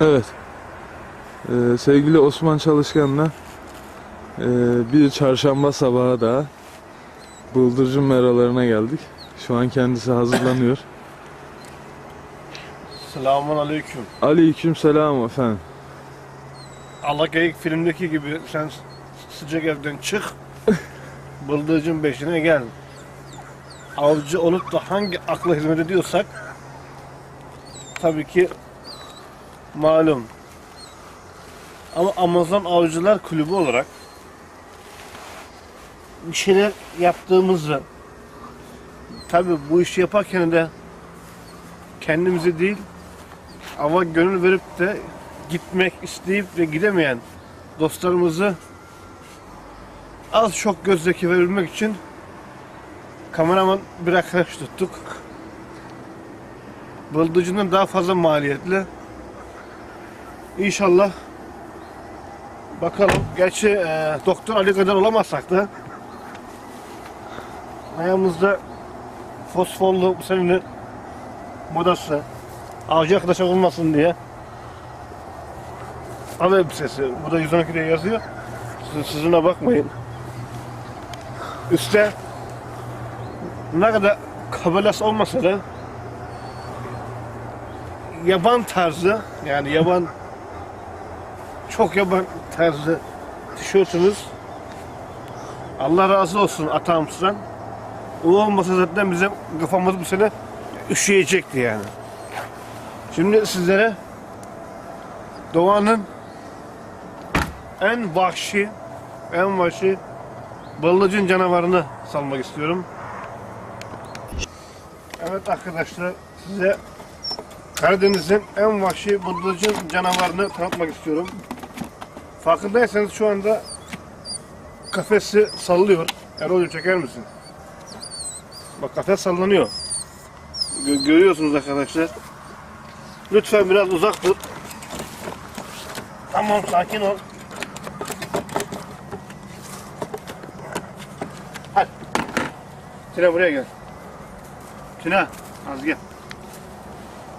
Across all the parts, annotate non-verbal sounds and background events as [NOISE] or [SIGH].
Evet. Ee, sevgili Osman Çalışkan'la e, bir çarşamba sabahı daha Bıldırcın meralarına geldik. Şu an kendisi hazırlanıyor. Selamun aleyküm. Aleyküm selam efendim. Allah geyik filmdeki gibi sen sıcak evden çık. [LAUGHS] Bıldırcın beşine gel. Avcı olup da hangi akla hizmet ediyorsak tabii ki malum. Ama Amazon Avcılar Kulübü olarak bir şeyler yaptığımızı tabii bu işi yaparken de kendimizi değil ama gönül verip de gitmek isteyip ve gidemeyen dostlarımızı az çok gözdeki verebilmek için kameraman bir arkadaş tuttuk. Bıldırcından daha fazla maliyetli. İnşallah bakalım. Gerçi e, Doktor Ali kadar olamazsak da ayağımızda fosforlu bu senenin modası avcı arkadaş olmasın diye Av elbisesi. Bu da 112 diye yazıyor. Siz, sizine bakmayın. Üste ne kadar kabelas olmasa da yaban tarzı yani yaban çok yaban tarzı tişörtümüz Allah razı olsun atamızdan. O olmasa zaten bizim kafamız bu sene üşüyecekti yani. Şimdi sizlere doğanın en vahşi, en vahşi bıldırcın canavarını salmak istiyorum. Evet arkadaşlar size Karadeniz'in en vahşi bıldırcın canavarını tanıtmak istiyorum. Farkındaysanız şu anda kafesi sallıyor. Erol'u çeker misin? Bak kafes sallanıyor. Gö- görüyorsunuz arkadaşlar. Lütfen biraz uzak dur. Tamam sakin ol. Hadi. Tina buraya gel. Tina az gel.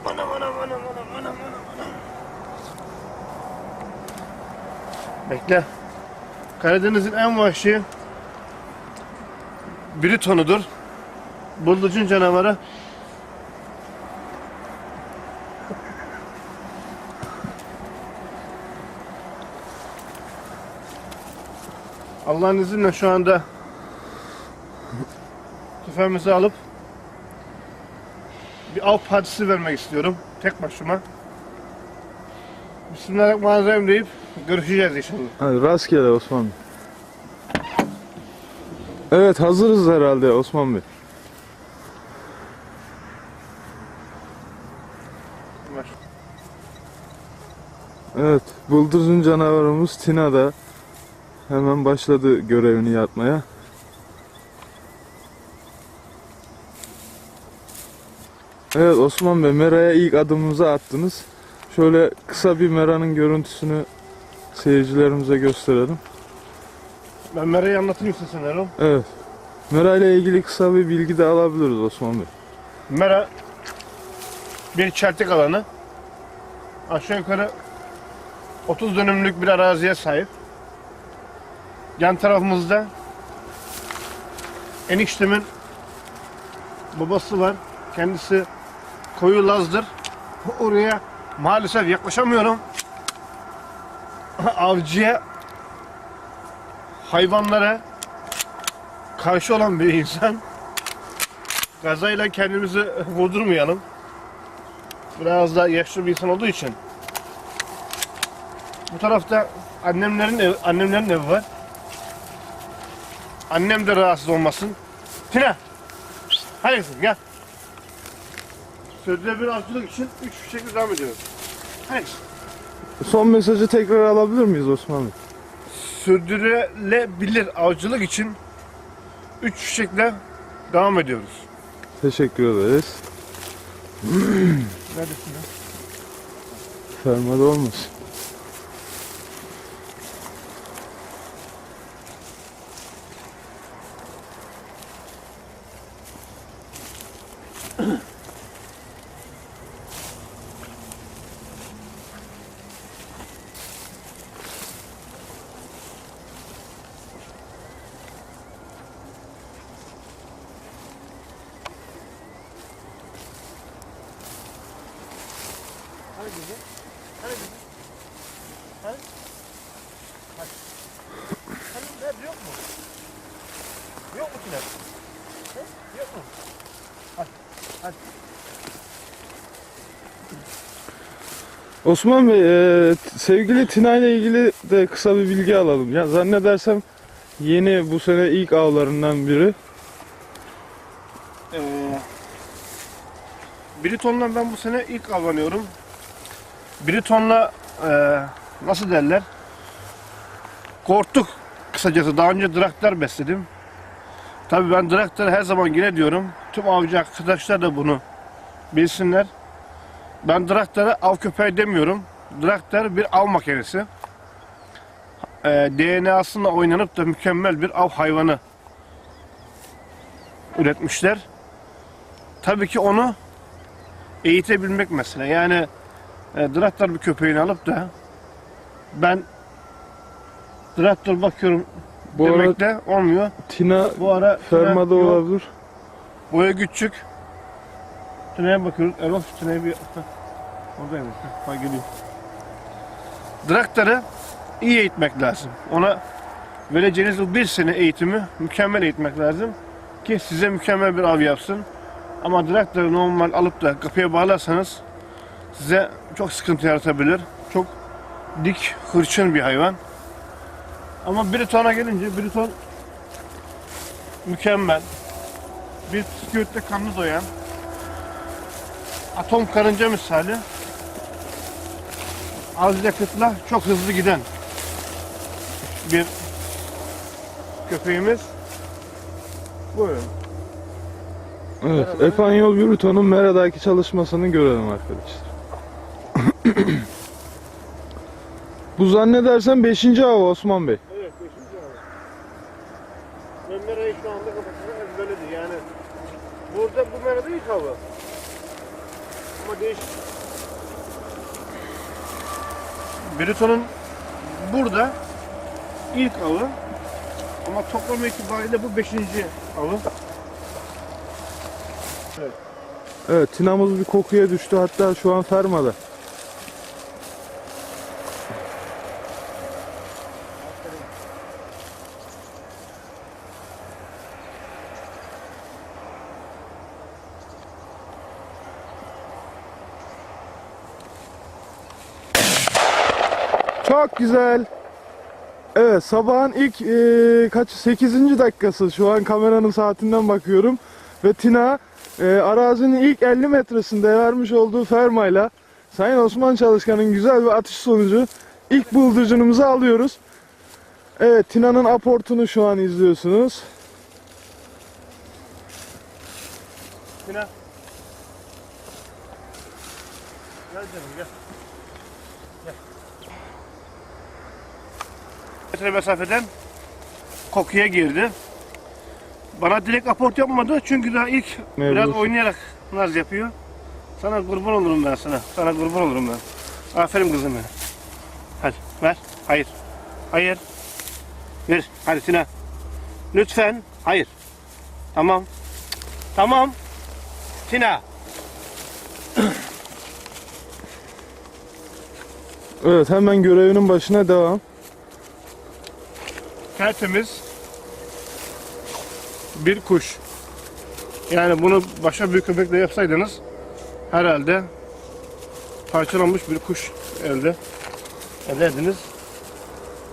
Bana bana bana bana bana bana bana. Bekle. Karadeniz'in en vahşi Britonudur. Bıldırcın canavarı. Allah'ın izniyle şu anda tüfeğimizi alıp bir av partisi vermek istiyorum. Tek başıma. Bismillahirrahmanirrahim deyip görüşeceğiz inşallah. Hadi rastgele Osman Bey. Evet hazırız herhalde Osman Bey. Ver. Evet Bıldırcın canavarımız Tina da hemen başladı görevini yapmaya. Evet Osman Bey Mera'ya ilk adımımızı attınız. Şöyle kısa bir Mera'nın görüntüsünü seyircilerimize gösterelim. Ben Mera'yı anlatayım istersen Erol. Evet. Mera ile ilgili kısa bir bilgi de alabiliriz Osman Bey. Mera bir çeltik alanı. Aşağı yukarı 30 dönümlük bir araziye sahip. Yan tarafımızda eniştemin babası var. Kendisi koyu Laz'dır. Oraya maalesef yaklaşamıyorum. Avcıya hayvanlara karşı olan bir insan. Gazayla kendimizi vurdurmayalım. Biraz da yaşlı bir insan olduğu için. Bu tarafta annemlerin ev, annemlerin evi var. Annem de rahatsız olmasın. Tina! Hadi gel. Sürdürülebilir avcılık için üç şekilde devam ediyoruz. Hadi. Son mesajı tekrar alabilir miyiz Osman Bey? Sürdürülebilir avcılık için üç şekilde devam ediyoruz. Teşekkür ederiz. Neredesin ya? Fermada olmasın. Hani kızım? Hani kızım? Hani? Hani? Hani nerede yok mu? Yok mu kiler? He? Yok mu? Hadi. Hadi. Osman Bey, e, sevgili Tina ile ilgili de kısa bir bilgi alalım. Ya zannedersem yeni bu sene ilk avlarından biri. Ee, Briton'la ben bu sene ilk avlanıyorum. Briton'la e, nasıl derler? Korktuk kısacası. Daha önce draktar besledim. Tabii ben draktarı her zaman yine diyorum. Tüm avcı arkadaşlar da bunu bilsinler. Ben draktarı av köpeği demiyorum. Draktar bir av makinesi. Ee, DNA'sıyla oynanıp da mükemmel bir av hayvanı üretmişler. Tabii ki onu eğitebilmek mesele. Yani e, Draktar bir köpeğini alıp da ben Draktar bakıyorum Bu demekle olmuyor. Tina Bu ara fermada Yok, olabilir. Boya küçük. Tüneye bakıyoruz. Erol şu tüneye bir... Oradaymış. Bak geliyor. Draktarı iyi eğitmek lazım. Ona vereceğiniz o bir sene eğitimi mükemmel eğitmek lazım. Ki size mükemmel bir av yapsın. Ama Draktarı normal alıp da kapıya bağlarsanız size çok sıkıntı yaratabilir. Çok dik, hırçın bir hayvan. Ama Briton'a gelince Briton mükemmel bir püskürtte kanlı doyan atom karınca misali az yakıtla çok hızlı giden bir köpeğimiz buyurun Evet, Merhaba. Efanyol Bruto'nun Mera'daki çalışmasını görelim arkadaşlar. Bu zannedersem 5. av Osman Bey. evet 5. abi ben Mera'yı şu anda kafasına ezberledi yani burada bu Mera'da ilk hava ama değişik Brito'nun burada ilk avı ama toplam itibariyle bu beşinci avı. Evet, Tina'mız bir kokuya düştü hatta şu an fermada. Çok güzel. Evet sabahın ilk eee, kaç 8. dakikası şu an kameranın saatinden bakıyorum ve Tina eee, arazinin ilk 50 metresinde vermiş olduğu fermayla Sayın Osman Çalışkan'ın güzel bir atış sonucu ilk bıldırcınımızı alıyoruz. Evet Tina'nın aportunu şu an izliyorsunuz. Yine. Gel canım. Gel. Metre mesafeden kokuya girdi. Bana direkt aport yapmadı çünkü daha ilk biraz Mevzusu. oynayarak naz yapıyor. Sana kurban olurum ben sana. Sana kurban olurum ben. Aferin kızım benim. Hadi ver. Hayır. Hayır. Ver. Hadi Tina. Lütfen. Hayır. Tamam. Tamam. Tina. Evet hemen görevinin başına devam. Tertemiz bir kuş. Yani bunu başka bir köpekle yapsaydınız herhalde parçalanmış bir kuş elde ederdiniz.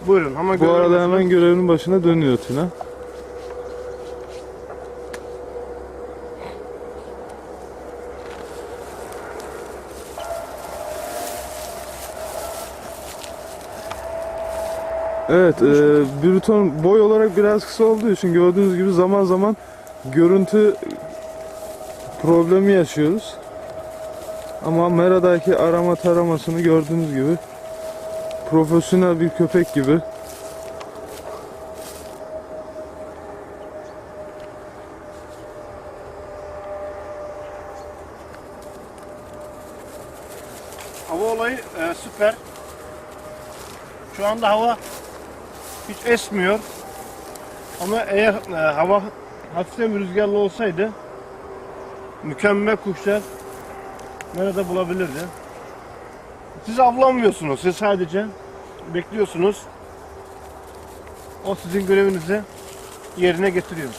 Buyurun ama Bu arada hemen görevinin başına dönüyor Tina. Evet, e, Bruton boy olarak biraz kısa olduğu için gördüğünüz gibi zaman zaman görüntü problemi yaşıyoruz. Ama Mera'daki arama taramasını gördüğünüz gibi profesyonel bir köpek gibi hava olayı e, süper. Şu anda hava hiç esmiyor. Ama eğer e, hava hafiften rüzgarlı olsaydı mükemmel kuşlar nerede bulabilirdi. Siz avlanmıyorsunuz. Siz sadece bekliyorsunuz. O sizin görevinizi yerine getiriyor.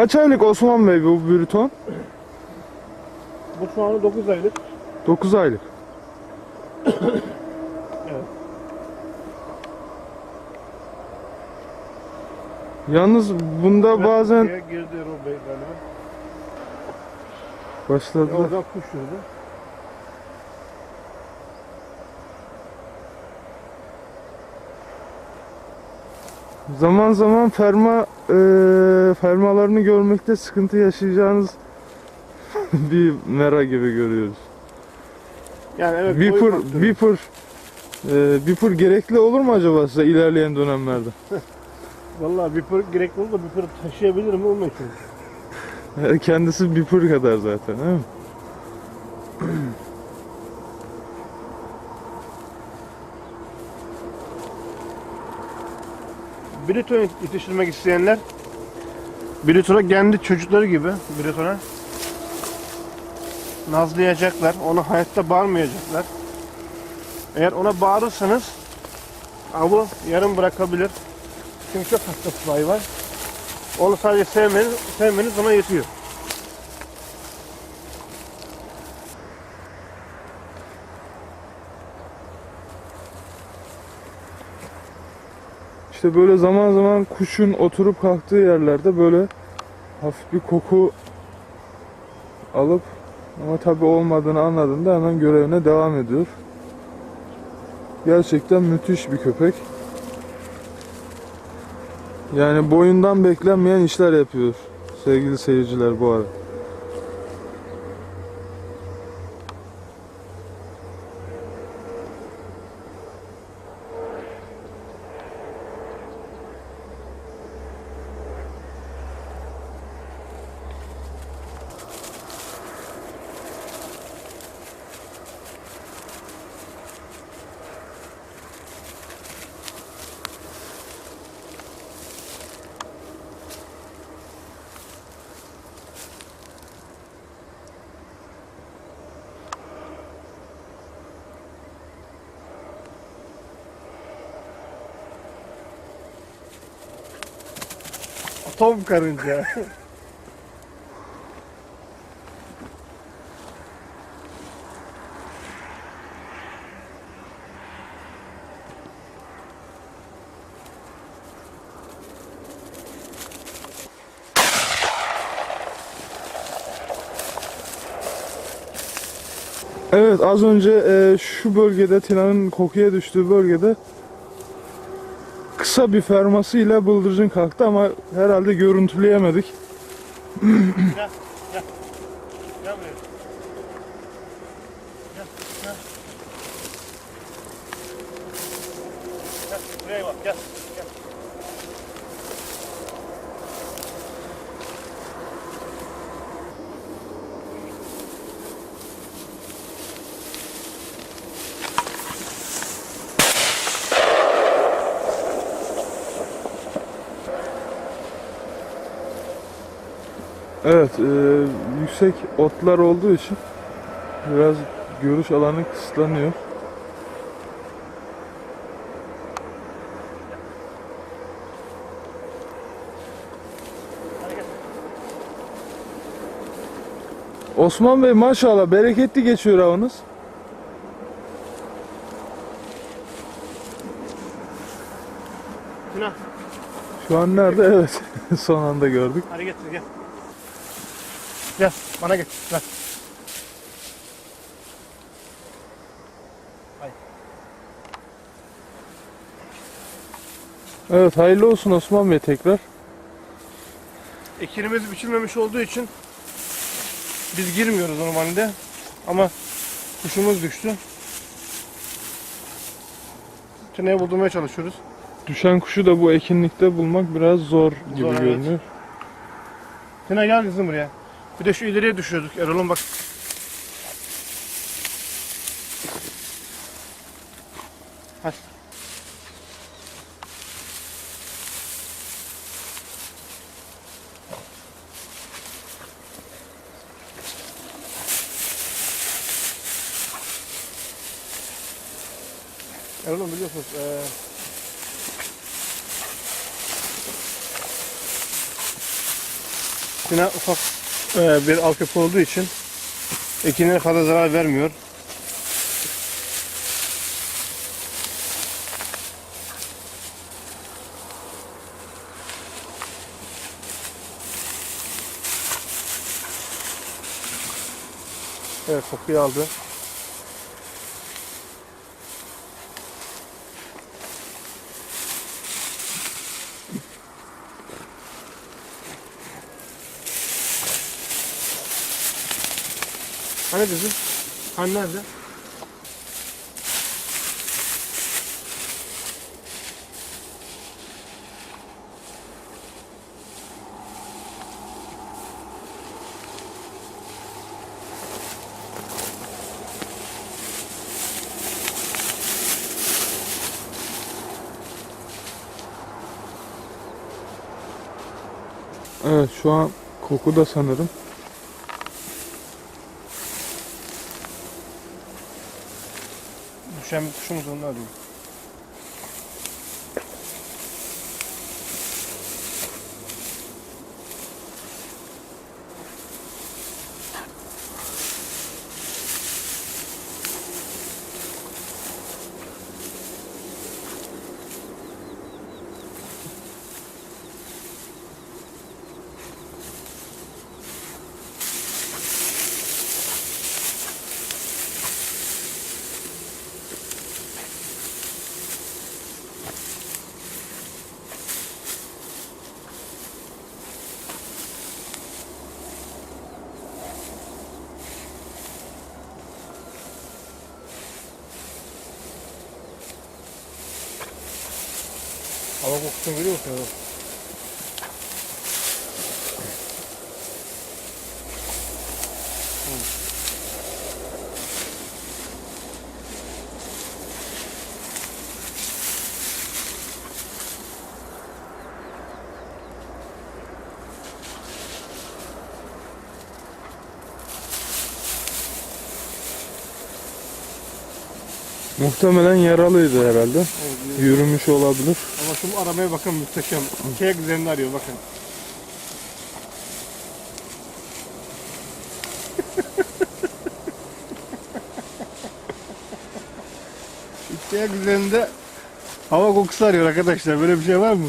Kaç aylık Osman Bey bu Brüton? Bu şu anda 9 aylık. 9 aylık. Evet. Yalnız bunda bazen Girdi Erol Bey galiba. başladı. Oradan kuş yürüdü. Zaman zaman ferma eee, fermalarını görmekte sıkıntı yaşayacağınız [LAUGHS] bir mera gibi görüyoruz. Yani evet. Beeper. Beeper, eee, Beeper gerekli olur mu acaba size ilerleyen dönemlerde? [LAUGHS] Vallahi Beeper gerekli olur da Beeper'ı taşıyabilir mi olmuyor çünkü. Kendisi Beeper kadar zaten değil mi? Briton yetiştirmek isteyenler Briton'a kendi çocukları gibi Briton'a nazlayacaklar. Onu hayatta bağırmayacaklar. Eğer ona bağırırsanız avı yarım bırakabilir. Çünkü çok hassas bir hayvan. Onu sadece sevmeniz, sevmeniz ona yetiyor. İşte böyle zaman zaman kuşun oturup kalktığı yerlerde böyle hafif bir koku alıp ama tabi olmadığını anladığında hemen görevine devam ediyor. Gerçekten müthiş bir köpek. Yani boyundan beklenmeyen işler yapıyor sevgili seyirciler bu arada. Atom karınca. Evet az önce e, şu bölgede Tina'nın kokuya düştüğü bölgede kısa bir fermasıyla bıldırcın kalktı ama herhalde görüntüleyemedik. Gel buraya. Gel, gel. Gel, buraya bak, gel. Evet e, yüksek otlar olduğu için biraz görüş alanı kısıtlanıyor. Osman Bey maşallah bereketli geçiyor avınız. Şu an nerede? Evet. [LAUGHS] Son anda gördük. hadi getir, gel. Gel bana gel. Ver. Evet hayırlı olsun Osman Bey tekrar. Ekinimiz biçilmemiş olduğu için biz girmiyoruz normalde. Ama kuşumuz düştü. Tüneye buldurmaya çalışıyoruz. Düşen kuşu da bu ekinlikte bulmak biraz zor gibi Zor, evet. görünüyor. Tüne gel kızım buraya. Bir de şu ileriye düşüyorduk Erol'un bak. Hadi. Erol'un biliyorsunuz eee Yine ufak bir altyapı olduğu için ekinlere fazla zarar vermiyor. Evet kokuyu aldı. Hani bizim? Hani nerede? Evet şu an koku da sanırım. Düşen bir kuşumuz onu kokusunu görüyor musun? Muhtemelen yaralıydı herhalde. Yürümüş olabilir. Şu arabaya bakın muhteşem. Kek üzerinde arıyor bakın. [LAUGHS] Kek üzerinde hava kokusu arıyor arkadaşlar. Böyle bir şey var mı?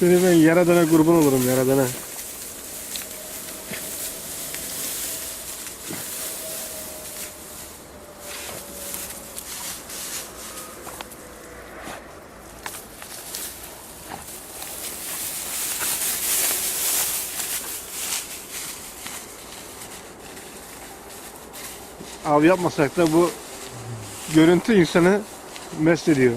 Seni ben yaradana kurban olurum yaradana. Av yapmasak da bu görüntü insanı mest ediyor.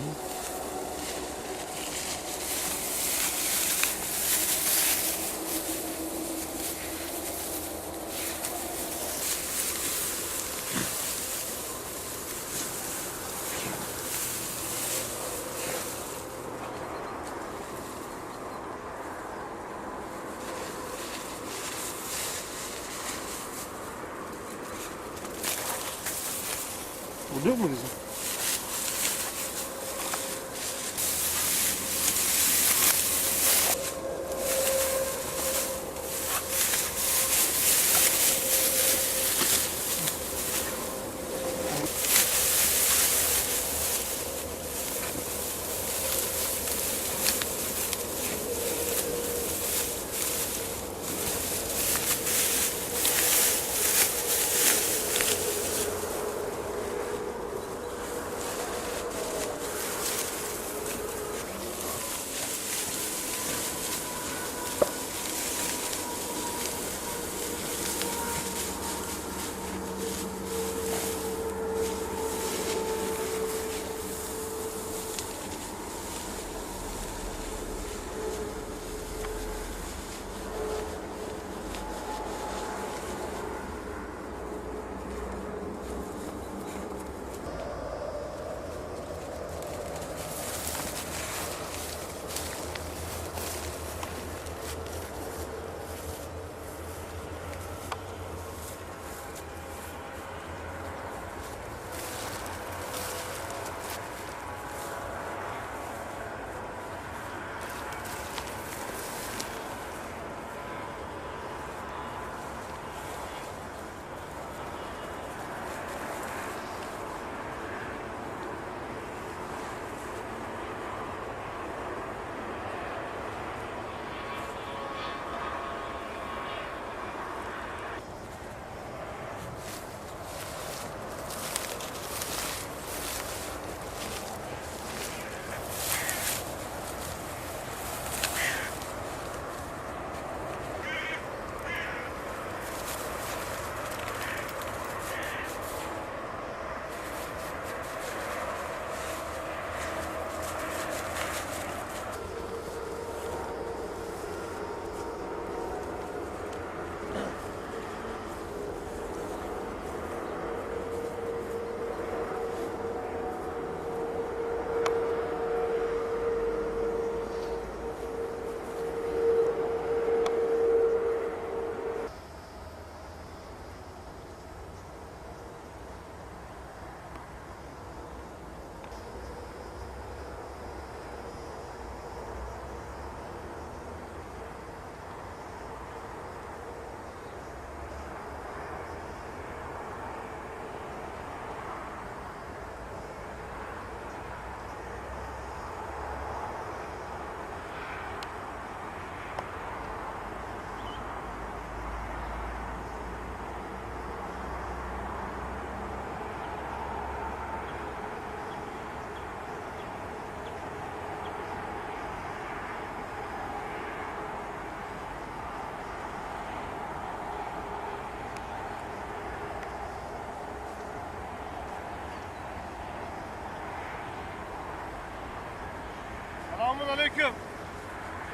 Aleyküm.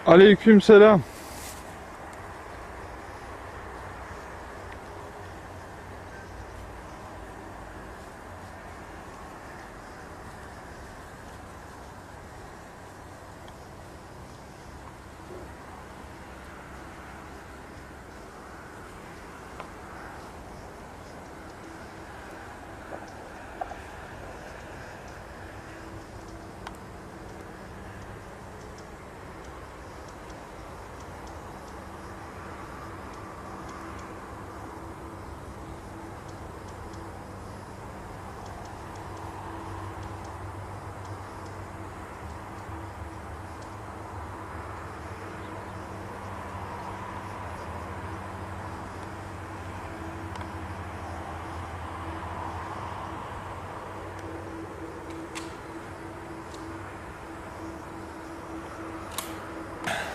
Aleykümselam.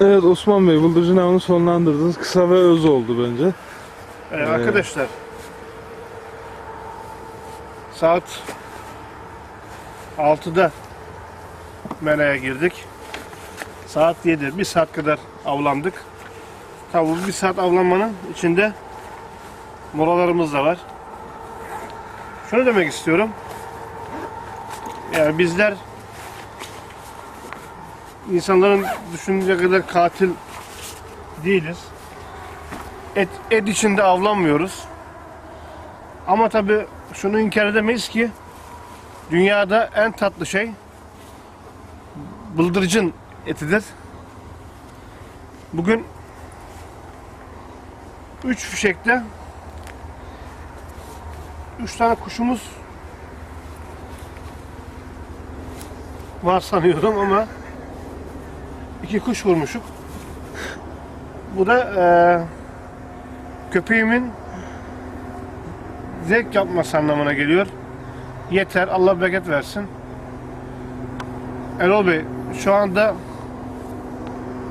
Evet Osman Bey, bıldırcın avını sonlandırdınız. Kısa ve öz oldu bence. Evet, arkadaşlar. Saat 6'da Mera'ya girdik. Saat 7. Bir saat kadar avlandık. Bu bir saat avlanmanın içinde molalarımız da var. Şunu demek istiyorum. Yani bizler insanların düşündüğü kadar katil değiliz et, et içinde avlanmıyoruz. Ama tabi şunu inkar edemeyiz ki dünyada en tatlı şey bıldırcın etidir. Bugün 3 fişekte 3 tane kuşumuz var sanıyorum ama iki kuş vurmuşuk. Bu da eee köpeğimin zevk yapması anlamına geliyor. Yeter. Allah bereket versin. Erol Bey şu anda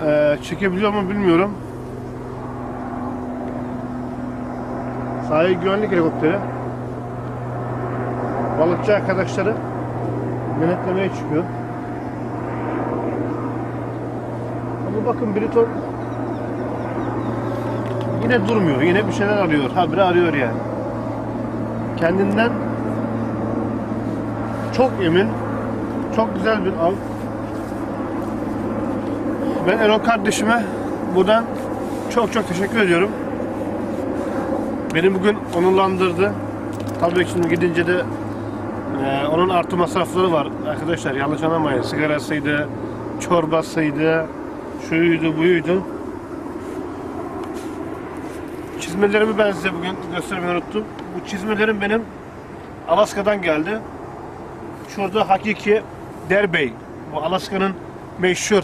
eee, çekebiliyor mu bilmiyorum. Sahil güvenlik helikopteri. Balıkçı arkadaşları denetlemeye çıkıyor. Ama bakın Briton yine durmuyor. Yine bir şeyler arıyor. Habire arıyor yani. Kendinden çok emin. Çok güzel bir av. Ben Erol kardeşime buradan çok çok teşekkür ediyorum. Beni bugün onurlandırdı. Tabii şimdi gidince de e, onun artı masrafları var arkadaşlar yanlış anlamayın. Sigarasıydı, çorbasıydı, şuydu buydu. Çizmelerimi ben size bugün göstermeyi unuttum. Bu çizmelerim benim Alaska'dan geldi. Şurada hakiki Derbey. Bu Alaska'nın meşhur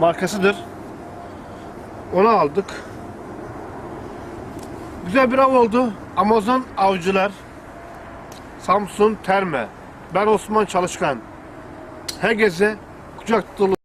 markasıdır. Onu aldık. Güzel bir av oldu. Amazon Avcılar. Samsun Terme. Ben Osman Çalışkan. Herkese kucak dolu